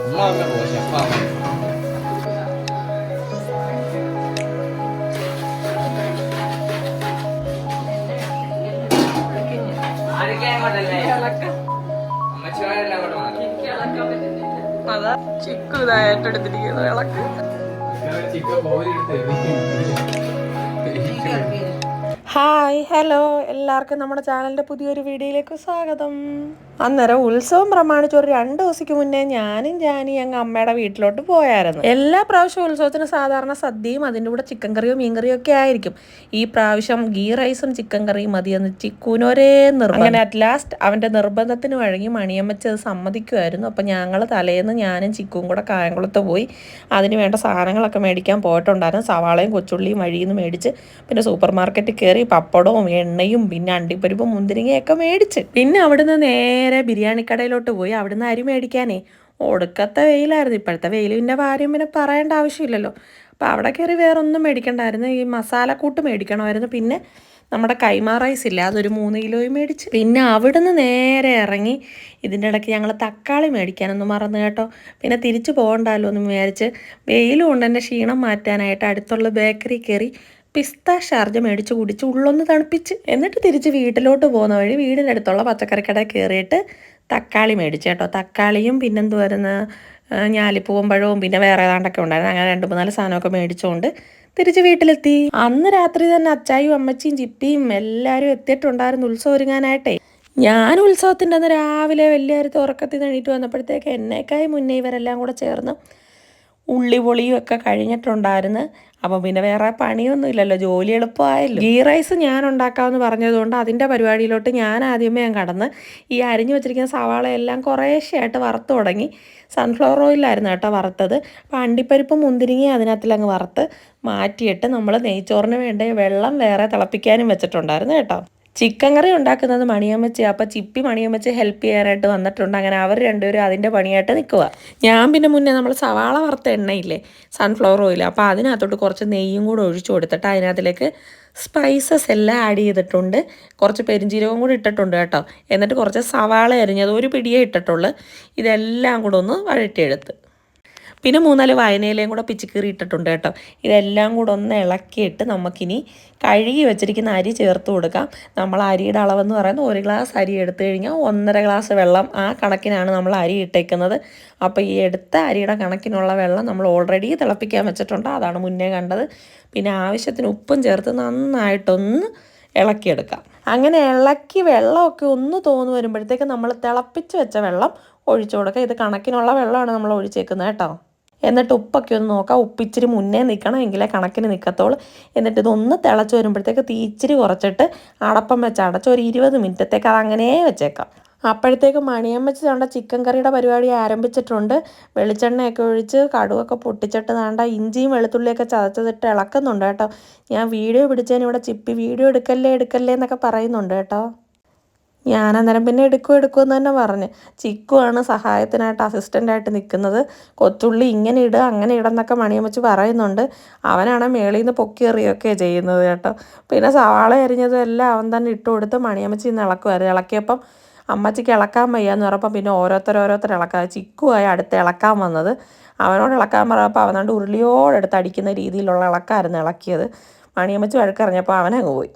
ഉമ്മ അങ്ങനെ ദോശ ചിക്കു ഇതായിട്ട് എടുത്തിരിക്കുന്നത് ഇളക്ക് ഹായ്. ഹലോ എല്ലാവർക്കും നമ്മുടെ ചാനലിന്റെ പുതിയൊരു വീഡിയോയിലേക്ക് സ്വാഗതം. അന്നേരം ഉത്സവം പ്രമാണിച്ച് ഒരു രണ്ട് ദിവസത്തേക്ക് മുന്നേ ഞാനും ജാനി അങ്ങ് അമ്മയുടെ വീട്ടിലോട്ട് പോയായിരുന്നു. എല്ലാ പ്രാവശ്യവും ഉത്സവത്തിന് സാധാരണ സദ്യയും അതിന്റെ കൂടെ ചിക്കൻ കറിയും മീൻ കറിയോ ഒക്കെ ആയിരിക്കും. ഈ പ്രാവശ്യം ഗീ റൈസും ചിക്കൻ കറിയും മതിയെന്ന് ചിക്കൂനൊരേ നിർബന്ധം. അങ്ങനെ അറ്റ് ലാസ്റ്റ് അവന്റെ നിർബന്ധത്തിന് വഴങ്ങി മണിയമ്മച്ച് അത് സമ്മതിക്കുമായിരുന്നു. അപ്പം ഞങ്ങൾ തലേന്ന് ഞാനും ചിക്കും കൂടെ കായംകുളത്ത് പോയി അതിന് വേണ്ട സാധനങ്ങളൊക്കെ മേടിക്കാൻ പോയിട്ടുണ്ടായിരുന്നു. സവാളയും കൊച്ചുള്ളിയും വഴിയിൽ നിന്ന് മേടിച്ച് പിന്നെ സൂപ്പർ മാർക്കറ്റിൽ കയറി പപ്പടവും എണ്ണയും പിന്നെ അണ്ടിപ്പരിപ്പും മുന്തിരിങ്ങയൊക്കെ മേടിച്ച്. പിന്നെ അവിടുന്ന് നേരെ ബിരിയാണി കടയിലോട്ട് പോയി അവിടുന്ന് അരി മേടിക്കാനേ. ഒടുക്കത്തെ വെയിലായിരുന്നു. ഇപ്പോഴത്തെ വെയിൽ പിന്നെ ഭാര്യം പിന്നെ പറയേണ്ട ആവശ്യമില്ലല്ലോ. അപ്പോൾ അവിടെ കയറി വേറെ ഒന്നും മേടിക്കണ്ടായിരുന്നു. ഈ മസാലക്കൂട്ട് മേടിക്കണമായിരുന്നു. പിന്നെ നമ്മുടെ കൈമാ റൈസ് ഇല്ല അതൊരു മൂന്ന് കിലോയും മേടിച്ച്. പിന്നെ അവിടുന്ന് നേരെ ഇറങ്ങി ഇതിന്റെ ഇടയ്ക്ക് ഞങ്ങൾ തക്കാളി മേടിക്കാനൊന്നും മറന്നു കേട്ടോ. പിന്നെ തിരിച്ചു പോകണ്ടല്ലോ എന്ന് വിചാരിച്ച് വെയിലും കൊണ്ട് എന്റെ ക്ഷീണം മാറ്റാനായിട്ട് അടുത്തുള്ള ബേക്കറി കയറി പിസ്ത ഷാർജ മേടിച്ച് കുടിച്ച് ഉള്ളൊന്ന് തണുപ്പിച്ച് എന്നിട്ട് തിരിച്ച് വീട്ടിലോട്ട് പോകുന്ന വഴി വീടിന്റെ അടുത്തുള്ള പച്ചക്കറിക്കടയിൽ കയറിയിട്ട് തക്കാളി മേടിച്ചു കേട്ടോ. തക്കാളിയും പിന്നെന്തുവായിരുന്നു ഞാലിപ്പൂവും പഴവും പിന്നെ വേറെ ഏതാണ്ടൊക്കെ ഉണ്ടായിരുന്നു. അങ്ങനെ രണ്ട് മൂന്നാൽ സാധനമൊക്കെ മേടിച്ചുകൊണ്ട് തിരിച്ച് വീട്ടിലെത്തി. അന്ന് രാത്രി തന്നെ അച്ചായും അമ്മച്ചിയും ചിപ്പിയും എല്ലാവരും എത്തിയിട്ടുണ്ടായിരുന്നു ഉത്സവം ഒരുങ്ങാനായിട്ടേ. ഞാൻ ഉത്സവത്തിന്റെ അന്ന് രാവിലെ വലിയ തുറക്കത്തിൽ എണീറ്റ് വന്നപ്പോഴത്തേക്ക് എന്നേക്കായി മുന്നേ ഇവരെല്ലാം കൂടെ ചേർന്ന് ഉള്ളി പൊളിയും ഒക്കെ കഴിഞ്ഞിട്ടുണ്ടായിരുന്നു. അപ്പം പിന്നെ വേറെ പണിയൊന്നും ഇല്ലല്ലോ ജോലി എളുപ്പമായല്ലോ. ഗീ റൈസ് ഞാൻ ഉണ്ടാക്കാമെന്ന് പറഞ്ഞതുകൊണ്ട് അതിന്റെ പരിപാടിയിലോട്ട് ഞാൻ ആദ്യമേ ഞാൻ കടന്ന് ഈ അരിഞ്ഞു വെച്ചിരിക്കുന്ന സവാളയെല്ലാം കുറേശ്ശെയായിട്ട് വറുത്ത് തുടങ്ങി. സൺഫ്ലവർ ഓയിലായിരുന്നു കേട്ടോ വറുത്തത്. അപ്പം അണ്ടിപ്പരിപ്പ് മുന്തിരിങ്ങി അതിനകത്തിലങ്ങ് വറുത്ത് മാറ്റിയിട്ട് നമ്മൾ നെയ്ച്ചോറിന് വേണ്ട വെള്ളം വേറെ തിളപ്പിക്കാനും വെച്ചിട്ടുണ്ടായിരുന്നു കേട്ടോ. ചിക്കൻ കറി ഉണ്ടാക്കുന്നത് മണിയമ്മച്ചി. അപ്പം ചിപ്പി മണിയമ്മച്ചി ഹെൽപ്പ് ചെയ്യാനായിട്ട് വന്നിട്ടുണ്ട്. അങ്ങനെ അവർ രണ്ടുപേരും അതിന്റെ പണിയായിട്ട് നിൽക്കുക ഞാൻ പിന്നെ മുന്നേ നമ്മൾ സവാള വറുത്ത എണ്ണയില്ലേ സൺഫ്ലവർ ഓയിൽ അപ്പോൾ അതിനകത്തോട്ട് കുറച്ച് നെയ്യും കൂടെ ഒഴിച്ചു കൊടുത്തിട്ട് അതിനകത്തിലേക്ക് സ്പൈസസ് എല്ലാം ആഡ് ചെയ്തിട്ടുണ്ട്. കുറച്ച് പെരിഞ്ചീരകം കൂടി ഇട്ടിട്ടുണ്ട് കേട്ടോ. എന്നിട്ട് കുറച്ച് സവാള അരിഞ്ഞത് ഒരു പിടിയേ ഇട്ടിട്ടുള്ളൂ. ഇതെല്ലാം കൂടെ ഒന്ന് വഴറ്റിയെടുത്ത്. പിന്നെ മൂന്നാൽ വായനയിലയും കൂടെ പിച്ചിക്കീറി ഇട്ടിട്ടുണ്ട് കേട്ടോ. ഇതെല്ലാം കൂടെ ഒന്ന് ഇളക്കിയിട്ട് നമുക്കിനി കഴുകി വെച്ചിരിക്കുന്ന അരി ചേർത്ത് കൊടുക്കാം. നമ്മൾ അരിയുടെ അളവെന്ന് പറയുന്നത് ഒരു ഗ്ലാസ് അരി എടുത്തു കഴിഞ്ഞാൽ ഒന്നര ഗ്ലാസ് വെള്ളം ആ കണക്കിനാണ് നമ്മൾ അരി ഇട്ടേക്കുന്നത്. അപ്പോൾ ഈ എടുത്ത അരിയുടെ കണക്കിനുള്ള വെള്ളം നമ്മൾ ഓൾറെഡി തിളപ്പിക്കാൻ വെച്ചിട്ടുണ്ട്. അതാണ് മുന്നേ കണ്ടത്. പിന്നെ ആവശ്യത്തിന് ഉപ്പും ചേർത്ത് നന്നായിട്ടൊന്ന് ഇളക്കിയെടുക്കാം. അങ്ങനെ ഇളക്കി വെള്ളമൊക്കെ ഒന്ന് തോന്നു വരുമ്പോഴത്തേക്ക് നമ്മൾ തിളപ്പിച്ച് വെച്ച വെള്ളം ഒഴിച്ചു കൊടുക്കുക ഇത് കണക്കിനുള്ള വെള്ളമാണ് നമ്മൾ ഒഴിച്ചേക്കുന്നത് കേട്ടോ. എന്നിട്ട് ഉപ്പൊക്കെ ഒന്ന് നോക്കാം. ഉപ്പിച്ചിരി മുന്നേ നിൽക്കണം എങ്കിലേ കണക്കിന് നിൽക്കത്തുള്ളൂ എന്നിട്ട് ഇതൊന്ന് തിളച്ച് വരുമ്പോഴത്തേക്ക് തീ ഇച്ചിരി കുറച്ചിട്ട് അടപ്പം വെച്ച് അടച്ച് ഒരു ഇരുപത് മിനിറ്റത്തേക്ക് അത് അങ്ങനെ വെച്ചേക്കാം. അപ്പോഴത്തേക്ക് മണിയമ്മച്ചി തണ്ട ചിക്കൻ കറിയുടെ പരിപാടി ആരംഭിച്ചിട്ടുണ്ട്. വെളിച്ചെണ്ണയൊക്കെ ഒഴിച്ച് കടുവൊക്കെ പൊട്ടിച്ചിട്ട് താണ്ട ഇഞ്ചിയും വെളുത്തുള്ളിയൊക്കെ ചതച്ചതിട്ട് ഇളക്കുന്നുണ്ട് കേട്ടോ. ഞാൻ വീഡിയോ പിടിച്ചതിന് ഇവിടെ ചിപ്പി വീഡിയോ എടുക്കല്ലേ എടുക്കല്ലേ എന്നൊക്കെ പറയുന്നുണ്ട് കേട്ടോ. ഞാൻ അന്നേരം പിന്നെ എടുക്കും എടുക്കും എന്ന് തന്നെ പറഞ്ഞ്. ചിക്കുവാണ് സഹായത്തിനായിട്ട് അസിസ്റ്റന്റായിട്ട് നിൽക്കുന്നത്. കൊച്ചുള്ളി ഇങ്ങനെ ഇടുക അങ്ങനെ ഇടന്നൊക്കെ മണിയമ്മച്ച് പറയുന്നുണ്ട്. അവനാണ് മേളിൽ നിന്ന് പൊക്കി എറിയൊക്കെ ചെയ്യുന്നത് കേട്ടോ. പിന്നെ സവാള എരിഞ്ഞതും എല്ലാം അവൻ തന്നെ ഇട്ട് കൊടുത്ത് മണിയമ്മച്ചി ഇന്ന് ഇളക്കുമായിരുന്നു ഇളക്കിയപ്പം അമ്മച്ചിക്ക് ഇളക്കാൻ വയ്യാന്ന് പറഞ്ഞപ്പോൾ പിന്നെ ഓരോരുത്തർ ഓരോരുത്തർ ഇളക്കാൻ ചിക്കുവായി അടുത്ത് ഇളക്കാൻ വന്നത്. അവനോട് ഇളക്കാൻ പറഞ്ഞപ്പോൾ അവനോട് ഉരുളിയോടെടുത്ത് അടിക്കുന്ന രീതിയിലുള്ള ഇളക്കായിരുന്നു ഇളക്കിയത്. മണിയമ്മച്ചി വഴക്കറിഞ്ഞപ്പോൾ അവനങ്ങ് പോയി.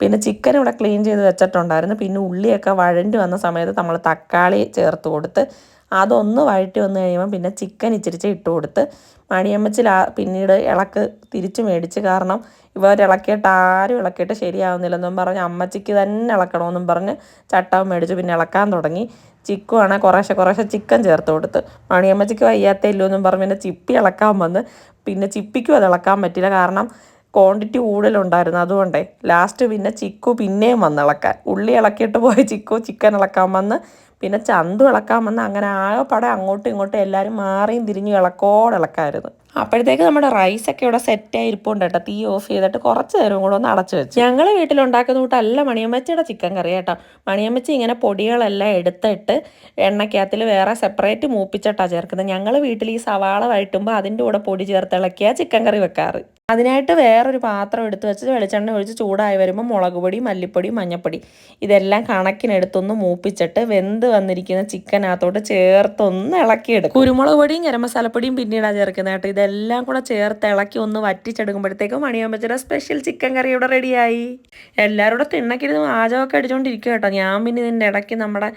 പിന്നെ ചിക്കൻ ഇവിടെ ക്ലീൻ ചെയ്ത് വെച്ചിട്ടുണ്ടായിരുന്നു. പിന്നെ ഉള്ളിയൊക്കെ വഴണ്ടി വന്ന സമയത്ത് നമ്മൾ തക്കാളി ചേർത്ത് കൊടുത്ത് അതൊന്ന് വഴറ്റി വന്നു കഴിയുമ്പോൾ പിന്നെ ചിക്കൻ ഇച്ചിരിച്ച് ഇട്ട് കൊടുത്ത് മണിയമ്മച്ചിൽ പിന്നീട് ഇളക്ക് തിരിച്ചു മേടിച്ച് കാരണം ഇവർ ഇളക്കിയിട്ട് ആരും ഇളക്കിയിട്ട് ശരിയാവുന്നില്ലെന്നും പറഞ്ഞ് അമ്മച്ചിക്ക് തന്നെ ഇളക്കണമെന്നും പറഞ്ഞ് ചട്ടവും മേടിച്ച് പിന്നെ ഇളക്കാൻ തുടങ്ങി. ചിക്കു ആണെങ്കിൽ കുറേശ്ശെ കുറേശ്ശെ ചിക്കൻ ചേർത്ത് കൊടുത്ത്. മണിയമ്മച്ചിക്ക് വയ്യാത്തല്ലോ എന്നും പറഞ്ഞ് പിന്നെ ചിപ്പി ഇളക്കാൻ വന്ന്. പിന്നെ ചിപ്പിക്കും അത് ഇളക്കാൻ പറ്റില്ല കാരണം ക്വാണ്ടിറ്റി കൂടുതലുണ്ടായിരുന്നു. അതുകൊണ്ടേ ലാസ്റ്റ് പിന്നെ ചിക്കു പിന്നെയും വന്ന് ഇളക്കാൻ ഉള്ളി ഇളക്കിയിട്ട് പോയ ചിക്കു ചിക്കൻ ഇളക്കാൻ വന്ന് പിന്നെ ചന്തു ഇളക്കാൻ വന്ന് അങ്ങനെ ആകെ പടം അങ്ങോട്ടും ഇങ്ങോട്ടും എല്ലാവരും മാറിയും തിരിഞ്ഞ് ഇളക്കോടെ ഇളക്കായിരുന്നു. അപ്പോഴത്തേക്ക് നമ്മുടെ റൈസ് ഒക്കെ ഇവിടെ സെറ്റായി ഇരിപ്പുണ്ട് കേട്ടോ. തീ ഓഫ് ചെയ്തിട്ട് കുറച്ച് നേരം കൂടെ ഒന്ന് അടച്ചു വെച്ചു. ഞങ്ങൾ വീട്ടിലുണ്ടാക്കുന്ന കൂട്ടല്ല മണിയമ്മച്ചിയുടെ ചിക്കൻ കറി കേട്ടോ. മണിയമ്മച്ചി ഇങ്ങനെ പൊടികളെല്ലാം എടുത്തിട്ട് എണ്ണയ്ക്കകത്തിൽ വേറെ സെപ്പറേറ്റ് മൂപ്പിച്ചിട്ടാണ് ചേർക്കുന്നത്. ഞങ്ങൾ വീട്ടിൽ ഈ സവാള വഴറ്റുമ്പോൾ അതിന്റെ കൂടെ പൊടി ചേർത്ത് ഇളക്കിയ ചിക്കൻ കറി വെക്കാറ്. അതിനായിട്ട് വേറൊരു പാത്രം എടുത്ത് വെച്ച് വെളിച്ചെണ്ണ ഒഴിച്ച് ചൂടായി വരുമ്പോൾ മുളക് പൊടി മല്ലിപ്പൊടി മഞ്ഞൾപ്പൊടി ഇതെല്ലാം കണക്കിനെടുത്തൊന്ന് മൂപ്പിച്ചിട്ട് വെന്ത് വന്നിരിക്കുന്ന ചിക്കനകത്തോട്ട് ചേർത്ത് ഒന്ന് ഇളക്കിയെടുക്കും. കുരുമുളക് പൊടിയും ഗരം മസാലപ്പൊടിയും പിന്നീടാണ് ചേർക്കുന്നത് കേട്ടോ. ഇതെല്ലാം കൂടെ ചേർത്ത് ഇളക്കി ഒന്ന് വറ്റിച്ചെടുക്കുമ്പോഴത്തേക്കും മണിയാമ്പച്ചയുടെ സ്പെഷ്യൽ ചിക്കൻ കറി ഇവിടെ റെഡിയായി എല്ലാവരുടെ തിണ്ണക്കിരുന്ന് ആചമൊക്കെ അടിച്ചുകൊണ്ടിരിക്കും കേട്ടോ. ഞാൻ പിന്നെ ഇതിന്റെ ഇടയ്ക്ക് നമ്മുടെ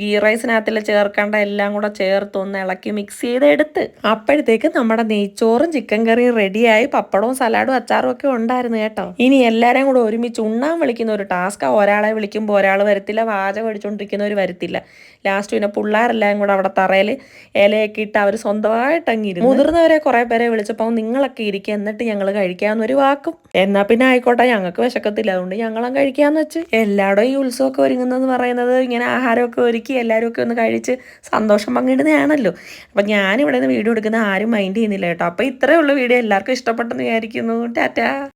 ഗീ റൈസിനകത്തിൽ ചേർക്കേണ്ട എല്ലാം കൂടെ ചേർത്ത് ഒന്ന് ഇളക്കി മിക്സ് ചെയ്തെടുത്ത് അപ്പോഴത്തേക്ക് നമ്മുടെ നെയ്ച്ചോറും ചിക്കൻ കറിയും റെഡിയായി പപ്പടവും സലാഡും അച്ചാറും ഒക്കെ ഉണ്ടായിരുന്നു കേട്ടോ. ഇനി എല്ലാവരെയും കൂടെ ഒരുമിച്ച് ഉണ്ണാൻ വിളിക്കുന്ന ഒരു ടാസ്ക് ഒരാളെ വിളിക്കുമ്പോൾ ഒരാൾ വരത്തില്ല. പാചകം അടിച്ചുകൊണ്ടിരിക്കുന്നവർ വരത്തില്ല. ലാസ്റ്റ് പിന്നെ പിള്ളേരെല്ലാം കൂടെ അവിടെ തറയിൽ ഇലയൊക്കെ ഇട്ട് അവർ സ്വന്തമായിട്ട് അങ്ങിരുന്നു മുതിർന്നവരെ കുറേ പേരെ വിളിച്ചപ്പോൾ നിങ്ങളൊക്കെ ഇരിക്കുക എന്നിട്ട് ഞങ്ങൾ കഴിക്കാമെന്നൊരു വാക്കും. എന്നാൽ പിന്നെ ആയിക്കോട്ടെ ഞങ്ങൾക്ക് വിശക്കത്തില്ല. അതുകൊണ്ട് ഞങ്ങളും കഴിക്കാന്ന് വെച്ച് എല്ലായിടും ഈ ഉത്സവമൊക്കെ ഒരുങ്ങുന്നതെന്ന് പറയുന്നത് ഇങ്ങനെ ആഹാരമൊക്കെ ഒരുക്കി എല്ലാവരും ഒക്കെ ഒന്ന് കഴിച്ച് സന്തോഷം പങ്കിടുന്നതാണല്ലോ. അപ്പം ഞാനിവിടെ നിന്ന് വീഡിയോ എടുക്കുന്ന ആരും മൈൻഡ് ചെയ്യുന്നില്ല കേട്ടോ. അപ്പോൾ ഇത്രയേ ഉള്ളൂ വീഡിയോ. എല്ലാവർക്കും ഇഷ്ടപ്പെട്ടെന്ന് വിചാരിക്കുന്നു. ടാറ്റാ.